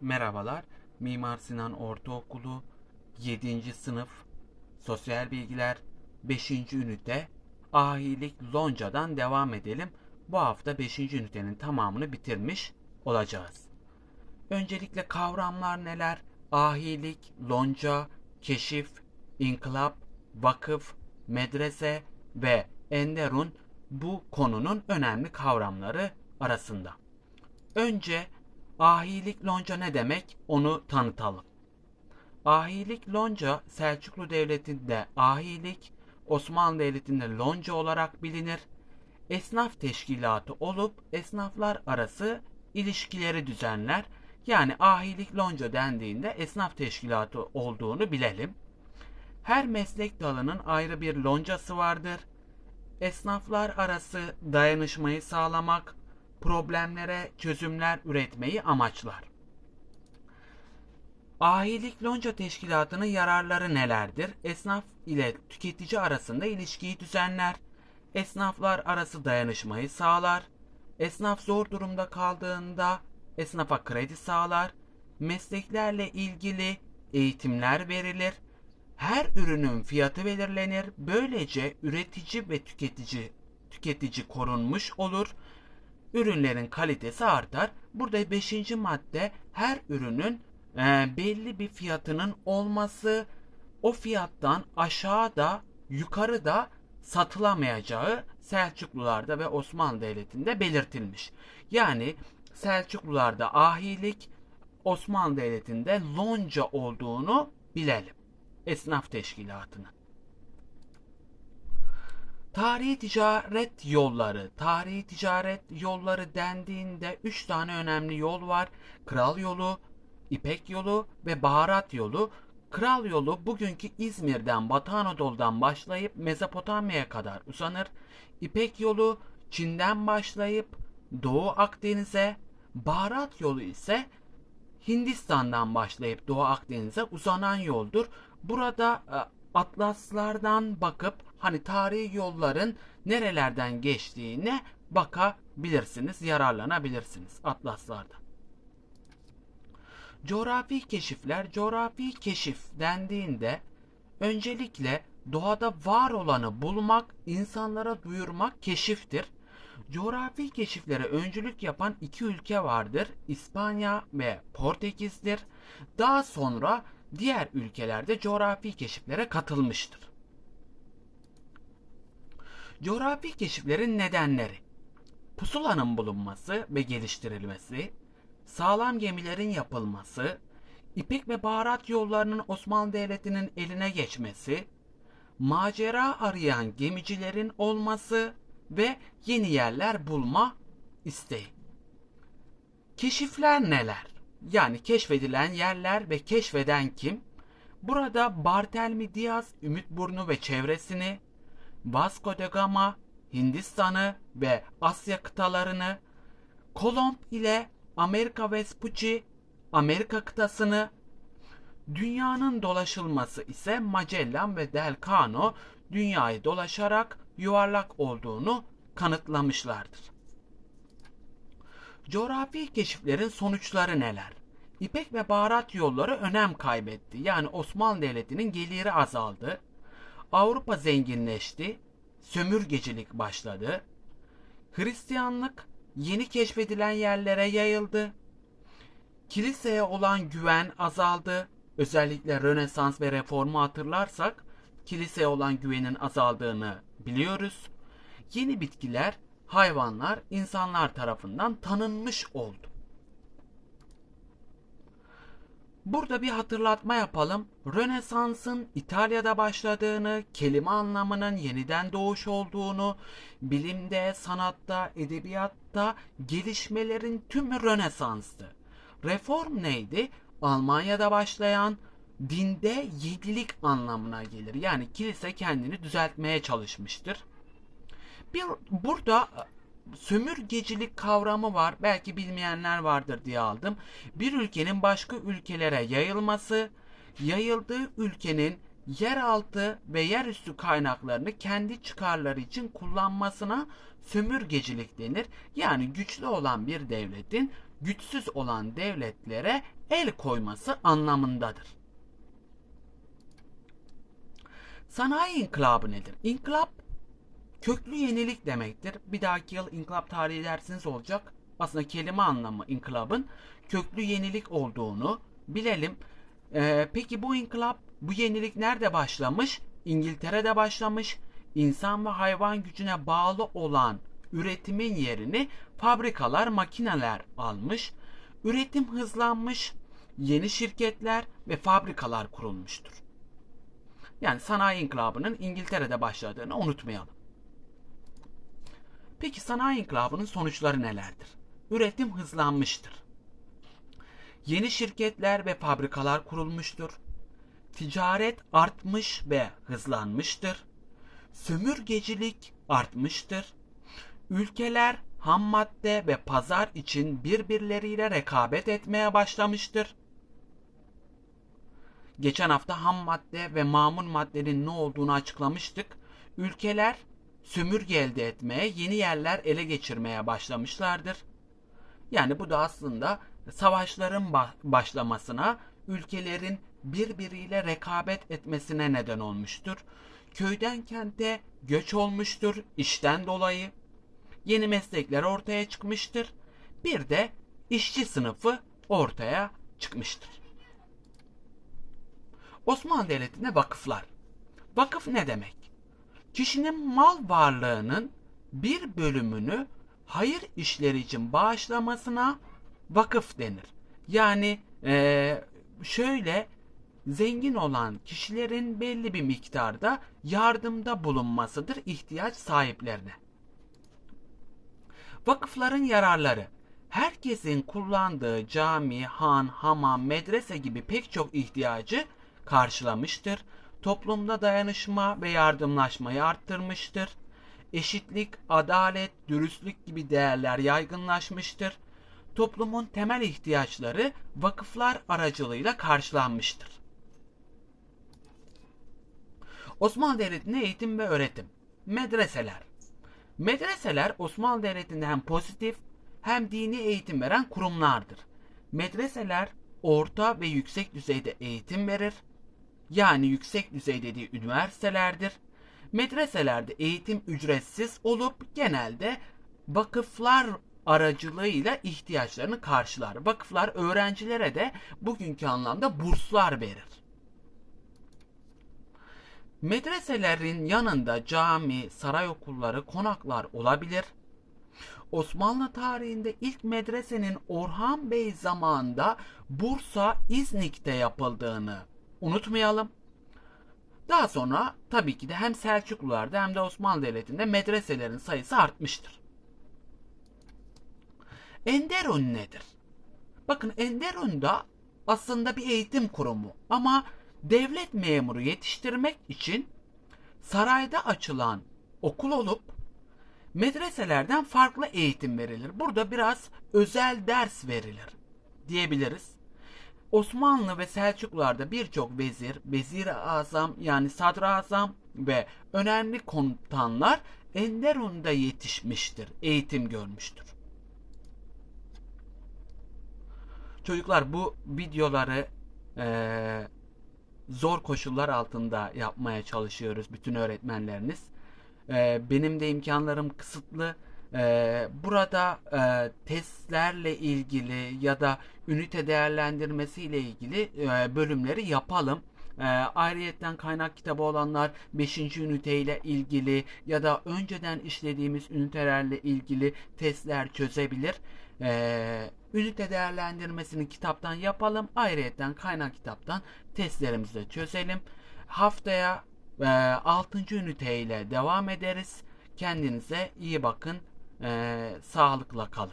Merhabalar. Mimar Sinan Ortaokulu 7. sınıf Sosyal Bilgiler 5. ünite Ahilik Lonca'dan devam edelim. Bu hafta 5. ünitenin tamamını bitirmiş olacağız. Öncelikle kavramlar neler? Ahilik, lonca, keşif, inkılap, vakıf, medrese ve enderun bu konunun önemli kavramları arasında. Önce ahilik lonca ne demek onu tanıtalım. Ahilik lonca Selçuklu Devleti'nde ahilik, Osmanlı Devleti'nde lonca olarak bilinir. Esnaf teşkilatı olup esnaflar arası ilişkileri düzenler. Yani ahilik lonca dendiğinde esnaf teşkilatı olduğunu bilelim. Her meslek dalının ayrı bir loncası vardır. Esnaflar arası dayanışmayı sağlamak, problemlere çözümler üretmeyi amaçlar. Ahilik lonca teşkilatının yararları nelerdir? Esnaf ile tüketici arasında ilişkiyi düzenler. Esnaflar arası dayanışmayı sağlar. Esnaf zor durumda kaldığında esnafa kredi sağlar. Mesleklerle ilgili eğitimler verilir. Her ürünün fiyatı belirlenir. Böylece üretici ve tüketici tüketici korunmuş olur. Ürünlerin kalitesi artar. Burada beşinci madde her ürünün e, belli bir fiyatının olması, o fiyattan aşağıda, yukarıda satılamayacağı Selçuklularda ve Osmanlı Devleti'nde belirtilmiş. Yani Selçuklularda ahilik, Osmanlı Devleti'nde lonca olduğunu bilelim. Esnaf teşkilatını. Tarihi ticaret yolları. Tarihi ticaret yolları dendiğinde 3 tane önemli yol var. Kral yolu, İpek yolu ve baharat yolu. Kral yolu bugünkü İzmir'den Batı Anadolu'dan başlayıp Mezopotamya'ya kadar uzanır. İpek yolu Çin'den başlayıp Doğu Akdeniz'e, baharat yolu ise Hindistan'dan başlayıp Doğu Akdeniz'e uzanan yoldur. Burada e, atlaslardan bakıp hani tarihi yolların nerelerden geçtiğine bakabilirsiniz, yararlanabilirsiniz atlaslarda. Coğrafi keşifler, coğrafi keşif dendiğinde öncelikle doğada var olanı bulmak, insanlara duyurmak keşiftir. Coğrafi keşiflere öncülük yapan iki ülke vardır. İspanya ve Portekiz'dir. Daha sonra diğer ülkelerde coğrafi keşiflere katılmıştır. Coğrafi keşiflerin nedenleri Pusulanın bulunması ve geliştirilmesi, sağlam gemilerin yapılması, İpek ve baharat yollarının Osmanlı Devleti'nin eline geçmesi, macera arayan gemicilerin olması ve yeni yerler bulma isteği. Keşifler neler? Yani keşfedilen yerler ve keşfeden kim? Burada Bartelmi Diaz, Ümitburnu ve çevresini, Vasco da Gama, Hindistan'ı ve Asya kıtalarını, Kolomb ile Amerika Vespucci, Amerika kıtasını, dünyanın dolaşılması ise Magellan ve Del Cano dünyayı dolaşarak yuvarlak olduğunu kanıtlamışlardır. Coğrafi keşiflerin sonuçları neler? İpek ve baharat yolları önem kaybetti. Yani Osmanlı Devleti'nin geliri azaldı. Avrupa zenginleşti. Sömürgecilik başladı. Hristiyanlık yeni keşfedilen yerlere yayıldı. Kiliseye olan güven azaldı. Özellikle Rönesans ve Reformu hatırlarsak kiliseye olan güvenin azaldığını biliyoruz. Yeni bitkiler, hayvanlar insanlar tarafından tanınmış oldu. Burada bir hatırlatma yapalım. Rönesans'ın İtalya'da başladığını, kelime anlamının yeniden doğuş olduğunu, bilimde, sanatta, edebiyatta gelişmelerin tümü Rönesans'tı. Reform neydi? Almanya'da başlayan dinde yedilik anlamına gelir. Yani kilise kendini düzeltmeye çalışmıştır. Bir burada sömürgecilik kavramı var. Belki bilmeyenler vardır diye aldım. Bir ülkenin başka ülkelere yayılması, yayıldığı ülkenin yeraltı ve yerüstü kaynaklarını kendi çıkarları için kullanmasına sömürgecilik denir. Yani güçlü olan bir devletin güçsüz olan devletlere el koyması anlamındadır. Sanayi inkılabı nedir? İnkılap köklü yenilik demektir. Bir dahaki yıl inkılap tarihi dersiniz olacak. Aslında kelime anlamı inkılabın köklü yenilik olduğunu bilelim. Ee, peki bu inkılap, bu yenilik nerede başlamış? İngiltere'de başlamış. İnsan ve hayvan gücüne bağlı olan üretimin yerini fabrikalar, makineler almış. Üretim hızlanmış, yeni şirketler ve fabrikalar kurulmuştur. Yani sanayi inkılabının İngiltere'de başladığını unutmayalım. Peki sanayi inkılabının sonuçları nelerdir? Üretim hızlanmıştır. Yeni şirketler ve fabrikalar kurulmuştur. Ticaret artmış ve hızlanmıştır. Sömürgecilik artmıştır. Ülkeler ham madde ve pazar için birbirleriyle rekabet etmeye başlamıştır. Geçen hafta ham madde ve mamul maddenin ne olduğunu açıklamıştık. Ülkeler sömürge elde etmeye, yeni yerler ele geçirmeye başlamışlardır. Yani bu da aslında savaşların başlamasına, ülkelerin birbiriyle rekabet etmesine neden olmuştur. Köyden kente göç olmuştur işten dolayı. Yeni meslekler ortaya çıkmıştır. Bir de işçi sınıfı ortaya çıkmıştır. Osmanlı Devleti'nde vakıflar. Vakıf ne demek? Kişinin mal varlığının bir bölümünü hayır işleri için bağışlamasına vakıf denir. Yani ee, şöyle zengin olan kişilerin belli bir miktarda yardımda bulunmasıdır ihtiyaç sahiplerine. Vakıfların yararları herkesin kullandığı cami, han, hamam, medrese gibi pek çok ihtiyacı karşılamıştır. Toplumda dayanışma ve yardımlaşmayı arttırmıştır. Eşitlik, adalet, dürüstlük gibi değerler yaygınlaşmıştır. Toplumun temel ihtiyaçları vakıflar aracılığıyla karşılanmıştır. Osmanlı Devleti'nde eğitim ve öğretim. Medreseler. Medreseler Osmanlı Devleti'nde hem pozitif hem dini eğitim veren kurumlardır. Medreseler orta ve yüksek düzeyde eğitim verir yani yüksek düzey dediği üniversitelerdir. Medreselerde eğitim ücretsiz olup genelde vakıflar aracılığıyla ihtiyaçlarını karşılar. Vakıflar öğrencilere de bugünkü anlamda burslar verir. Medreselerin yanında cami, saray okulları, konaklar olabilir. Osmanlı tarihinde ilk medresenin Orhan Bey zamanında Bursa İznik'te yapıldığını unutmayalım. Daha sonra tabii ki de hem Selçuklularda hem de Osmanlı Devleti'nde medreselerin sayısı artmıştır. Enderun nedir? Bakın Enderun da aslında bir eğitim kurumu ama devlet memuru yetiştirmek için sarayda açılan okul olup medreselerden farklı eğitim verilir. Burada biraz özel ders verilir diyebiliriz. Osmanlı ve Selçuklularda birçok vezir, vezir azam yani sadrazam ve önemli komutanlar Enderun'da yetişmiştir, eğitim görmüştür. Çocuklar bu videoları e, zor koşullar altında yapmaya çalışıyoruz bütün öğretmenleriniz. E, benim de imkanlarım kısıtlı. Ee, burada e, testlerle ilgili ya da ünite değerlendirmesi ile ilgili e, bölümleri yapalım. E, ayrıyetten kaynak kitabı olanlar 5. ünite ile ilgili ya da önceden işlediğimiz ünitelerle ilgili testler çözebilir. E, ünite değerlendirmesini kitaptan yapalım. Ayrıyetten kaynak kitaptan testlerimizi de çözelim. Haftaya e, 6. ünite ile devam ederiz. Kendinize iyi bakın. Ee, sağlıkla kalın.